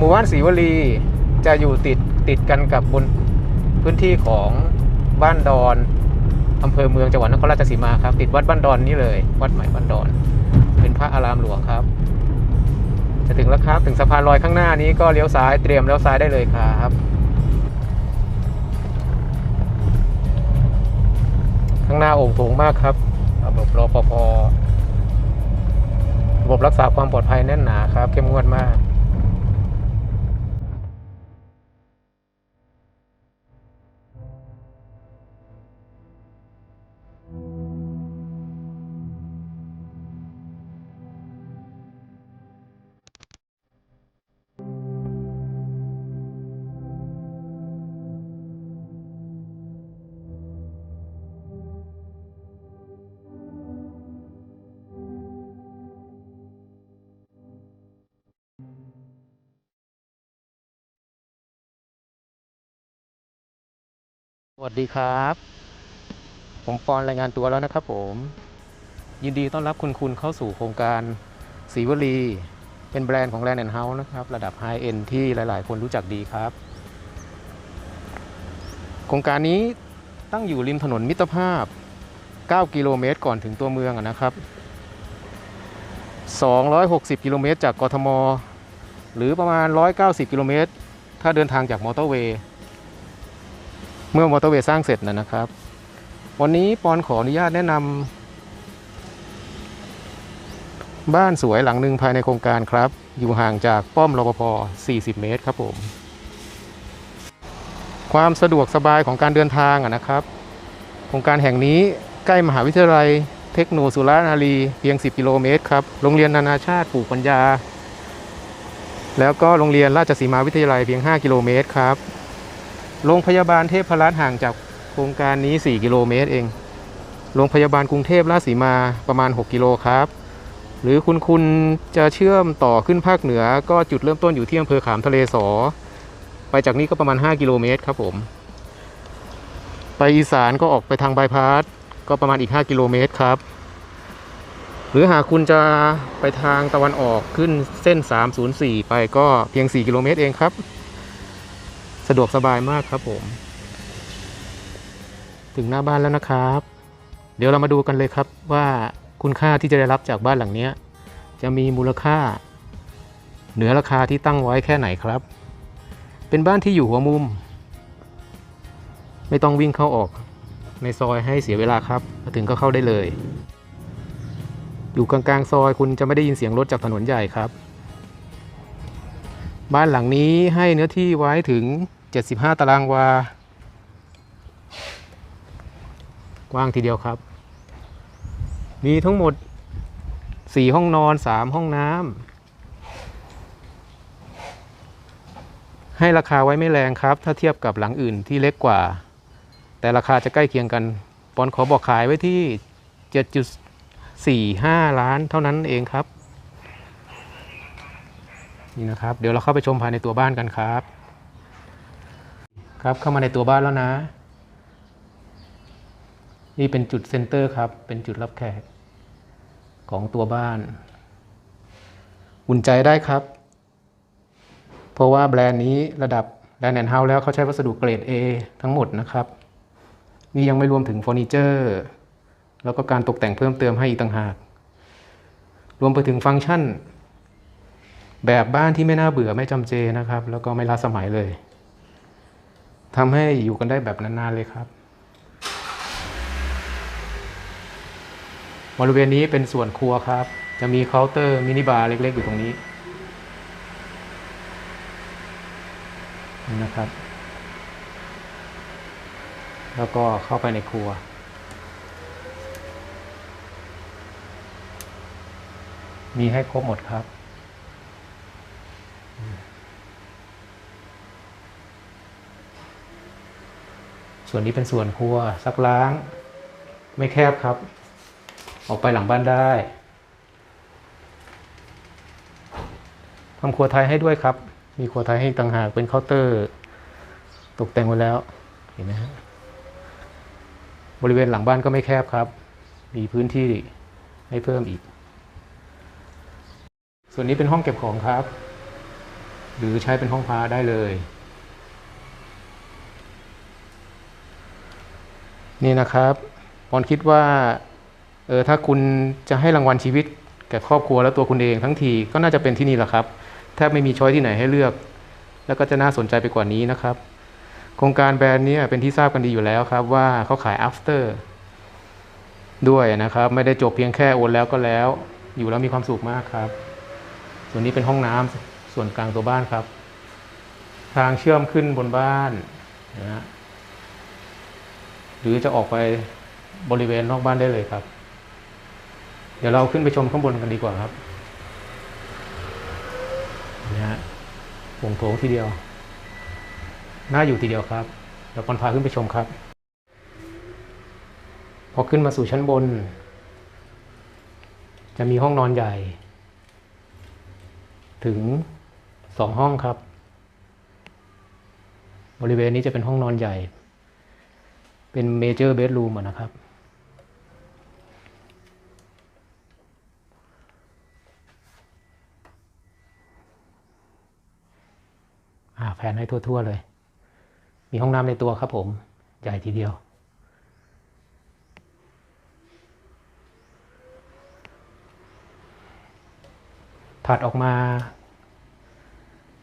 หมู่บ้านศรีวลีจะอยู่ติดติดกันกับบนพื้นที่ของบ้านดอนอำเภอเมืองจังหวัดนครราชสีมาครับ ติดวัดบ้านดอนนี่เลย วัดใหม่บ้านดอน เป็นพระอารามหลวงครับ จะถึงแล้วครับถึงสะพานลอยข้างหน้านี้ก็เลี้ยวซ้ายเตรียมเลี้ยวซ้ายได้เลยครับข้างหน้าโอ่งโถงมากครับระบบรอปภระบบรักษาความปลอดภัยแน่นหนาครับ เข้มงวดมาก วัสดีครับ ผมปอนรายงานตัวแล้วนะครับผม ยินดีต้อนรับคุณคุณเข้าสู่โครงการศรีวลี เป็นแบรนด์ของแลนด์แอนด์เฮาส์นะครับ ระดับไฮเอ็นที่หลาย ๆ คนรู้จักดีครับ โครงการนี้ตั้งอยู่ริมถนนมิตรภาพ 9 กิโลเมตรก่อนถึงตัวเมืองนะครับ 260 กิโลเมตรจากกทม หรือประมาณ 190 กิโลเมตร ถ้าเดินทางจากมอเตอร์เวย์ เมื่อมอเตอร์เวย์สร้างเสร็จนะนะครับ วันนี้ปอนขออนุญาตแนะนำบ้านสวยหลังหนึ่งภายในโครงการครับ อยู่ห่างจากป้อมรปภ 40 เมตรครับผม ความสะดวกสบายของการเดินทางนะครับ โครงการแห่งนี้ใกล้มหาวิทยาลัยเทคโนสุรานารีเพียง 10 กิโลเมตรครับ โรงเรียนนานาชาติปลูกปัญญา แล้วก็โรงเรียนราชสีมาวิทยาลัยเพียง 5 กิโลเมตรครับ โรงพยาบาลเทพรัตน์ห่างจากโครงการนี้ 4 กิโลเมตรเอง โรงพยาบาลกรุงเทพราชสีมาประมาณ 6 กิโลครับ หรือคุณคุณจะเชื่อมต่อขึ้นภาคเหนือ ก็จุดเริ่มต้นอยู่ที่อำเภอขามทะเลสอ ไปจากนี้ก็ประมาณ 5 กิโลเมตรครับผม ไปอีสานก็ออกไปทางบายพาสก็ประมาณอีก 5 กิโลเมตรครับ หรือหากคุณจะไปทางตะวันออกขึ้นเส้น 304 ไปก็เพียง 4 กิโลเมตรเองครับ สะดวกสบายมากครับผม ถึงหน้าบ้านแล้วนะครับ เดี๋ยวเรามาดูกันเลยครับว่าคุณค่าที่จะได้รับจากบ้านหลังนี้จะมีมูลค่า เหนือราคาที่ตั้งไว้แค่ไหนครับ เป็นบ้านที่อยู่หัวมุม ไม่ต้องวิ่งเข้าออกในซอยให้เสียเวลาครับมาถึงก็เข้าได้เลย อยู่กลางๆซอยคุณจะไม่ได้ยินเสียงรถจากถนนใหญ่ครับ บ้านหลังนี้ให้เนื้อที่ไว้ถึง 75 ตารางวา กว้างทีเดียวครับ มีทั้งหมด 4 ห้องนอน 3 ห้องน้ำ ให้ราคาไว้ไม่แรงครับ ถ้าเทียบกับหลังอื่นที่เล็กกว่า แต่ราคาจะใกล้เคียงกัน ปอนขอบอกขายไว้ที่ 7.45 ล้านเท่านั้นเองครับนี่นะครับ เดี๋ยวเราเข้าไปชมภายในตัวบ้านกันครับ ครับ เข้ามาในตัวบ้านแล้วนะ นี่เป็นจุดเซ็นเตอร์ครับ เป็นจุดรับแขก ของตัวบ้าน อุ่นใจได้ครับ เพราะว่าแบรนด์นี้ระดับแบรนด์แอนเฮาแล้วเขาใช้วัสดุเกรด A ทั้งหมดนะครับ นี่ยังไม่รวมถึงเฟอร์นิเจอร์ แล้วก็การตกแต่งเพิ่มเติมให้อีกต่างหาก รวมไปถึงฟังก์ชัน แบบบ้านที่ไม่น่าเบื่อไม่จำเจนะครับ แล้วก็ไม่ล้าสมัยเลย ทำให้อยู่กันได้แบบนานๆเลยครับ บริเวณนี้เป็นส่วนครัวครับ จะมีเคาน์เตอร์มินิบาร์เล็ก ๆ อยู่ตรงนี้นะครับ แล้วก็เข้าไปในครัว มีให้ครบหมดครับ ส่วนนี้เป็นส่วนครัวซักล้าง ไม่แคบครับ ออกไปหลังบ้านได้ทำครัวไทยให้ด้วยครับ มีครัวไทยให้ต่างหากเป็นเคาน์เตอร์ ตกแต่งไว้แล้วเห็นไหมฮะบริเวณหลังบ้านก็ไม่แคบครับ มีพื้นที่ให้เพิ่มอีก ส่วนนี้เป็นห้องเก็บของครับ หรือใช้เป็นห้องพระได้เลย นี่นะครับปอนคิดว่าเออถ้าคุณจะให้รางวัลชีวิตแก่ครอบครัวและตัวคุณเองทั้งทีก็น่าจะเป็นที่นี่แหละครับแทบไม่มีช้อยที่ไหนให้เลือก แล้วก็จะน่าสนใจไปกว่านี้นะครับ โครงการแบรนด์นี้เป็นที่ทราบกันดีอยู่แล้วครับว่าเขาขาย after ด้วยนะครับ ไม่ได้จบเพียงแค่โอนแล้วก็แล้ว อยู่แล้วมีความสุขมากครับ ส่วนนี้เป็นห้องน้ำส่วนกลางตัวบ้านครับ ทางเชื่อมขึ้นบนบ้านนะฮะ หรือจะออกไปบริเวณนอกบ้านได้เลยครับ เดี๋ยวเราขึ้นไปชมข้างบนกันดีกว่าครับนะฮะวงโถงทีเดียว น่าอยู่ทีเดียวครับเดี๋ยวปอนพาขึ้นไปชมครับ พอขึ้นมาสู่ชั้นบน จะมีห้องนอนใหญ่ ถึงสองห้องครับ บริเวณนี้จะเป็นห้องนอนใหญ่ เป็นเมเจอร์เบดรูมนะครับอาแผนให้ทั่ว ๆ เลย มีห้องน้ำในตัวครับผม ใหญ่ทีเดียวถัดออกมา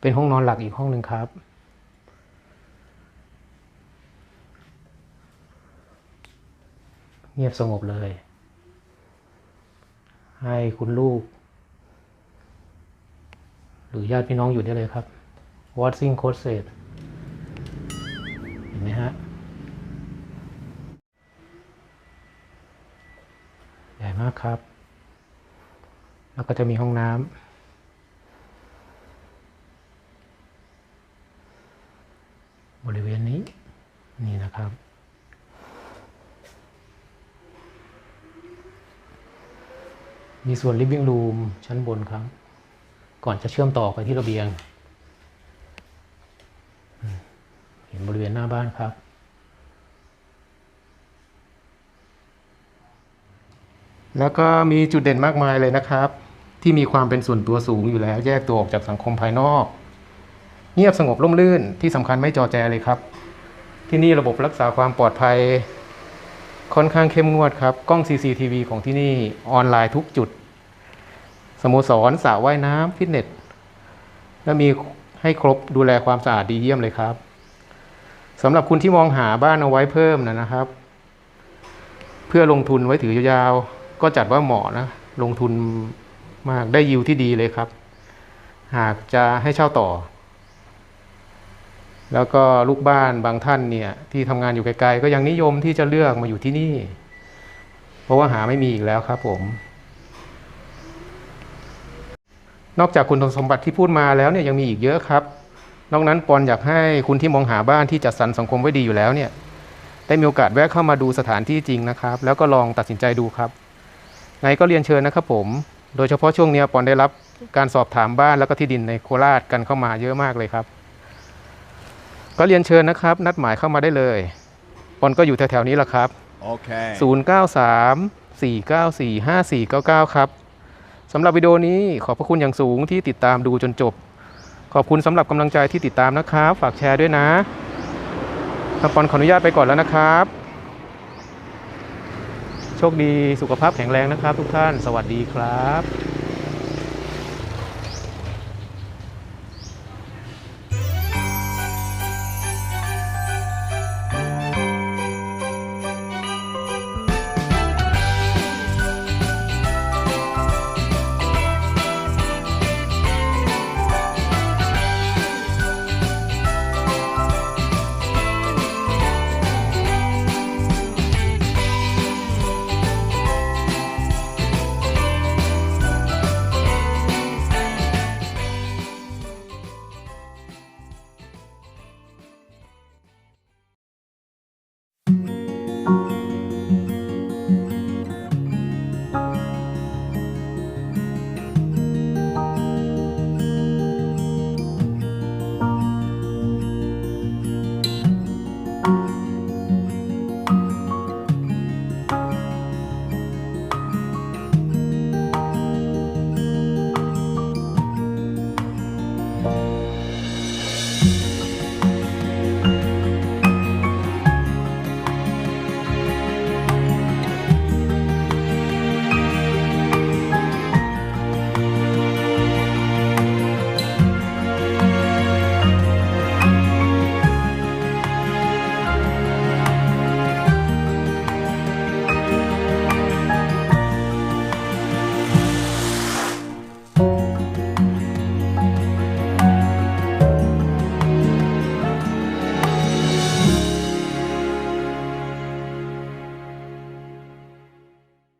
เป็นห้องนอนหลักอีกห้องหนึ่งครับ เงียบสงบเลย ให้คุณลูก หรือญาติพี่น้องอยู่ได้เลยครับ Watching c o s e t เห็นไหมฮะ ใหญ่มากครับ แล้วก็จะมีห้องน้ำบริเวณนี้นี่นะครับ มีส่วน living room ชั้นบนครับ ก่อนจะเชื่อมต่อไปที่ระเบียง เห็นบริเวณหน้าบ้านครับ แล้วก็มีจุดเด่นมากมายเลยนะครับ ที่มีความเป็นส่วนตัวสูงอยู่แล้ว แยกตัวออกจากสังคมภายนอก เงียบสงบร่มรื่นที่สำคัญไม่จอแจเลยครับ ที่นี่ระบบรักษาความปลอดภัย ค่อนข้างเข้มงวดครับ กล้อง CCTV ของที่นี่ออนไลน์ทุกจุด สโมสรสระว่ายน้ำฟิตเนสและมีให้ครบดูแลความสะอาดดีเยี่ยมเลยครับสำหรับคุณที่มองหาบ้านเอาไว้เพิ่มนะนะครับ เพื่อลงทุนไว้ถือยาวๆก็จัดว่าเหมาะนะ ลงทุนมากได้ยิวที่ดีเลยครับ หากจะให้เช่าต่อ แล้วก็ลูกบ้านบางท่านเนี่ยที่ทำงานอยู่ไกลๆก็ยังนิยมที่จะเลือกมาอยู่ที่นี่ เพราะว่าหาไม่มีอีกแล้วครับผม นอกจากคุณสมบัติที่พูดมาแล้วเนี่ยยังมีอีกเยอะครับ นอกนั้นปอนอยากให้คุณที่มองหาบ้านที่จัดสรรสังคมไว้ดีอยู่แล้วเนี่ยได้มีโอกาสแวะเข้ามาดูสถานที่จริงนะครับ แล้วก็ลองตัดสินใจดูครับไงก็เรียนเชิญนะครับผม โดยเฉพาะช่วงนี้ปอนได้รับการสอบถามบ้านแล้วก็ที่ดินในโคราชกันเข้ามาเยอะมากเลยครับ ก็เรียนเชิญนะครับ นัดหมายเข้ามาได้เลยปอนก็อยู่แถวๆนี้แหละครับ Okay. 093 494 5499 ครับสำหรับวิดีโอนี้ขอบพระคุณอย่างสูงที่ติดตามดูจนจบ ขอบคุณสำหรับกำลังใจที่ติดตามนะครับ ฝากแชร์ด้วยนะทางปอนขออนุญาตไปก่อนแล้วนะครับ โชคดีสุขภาพแข็งแรงนะครับทุกท่าน สวัสดีครับ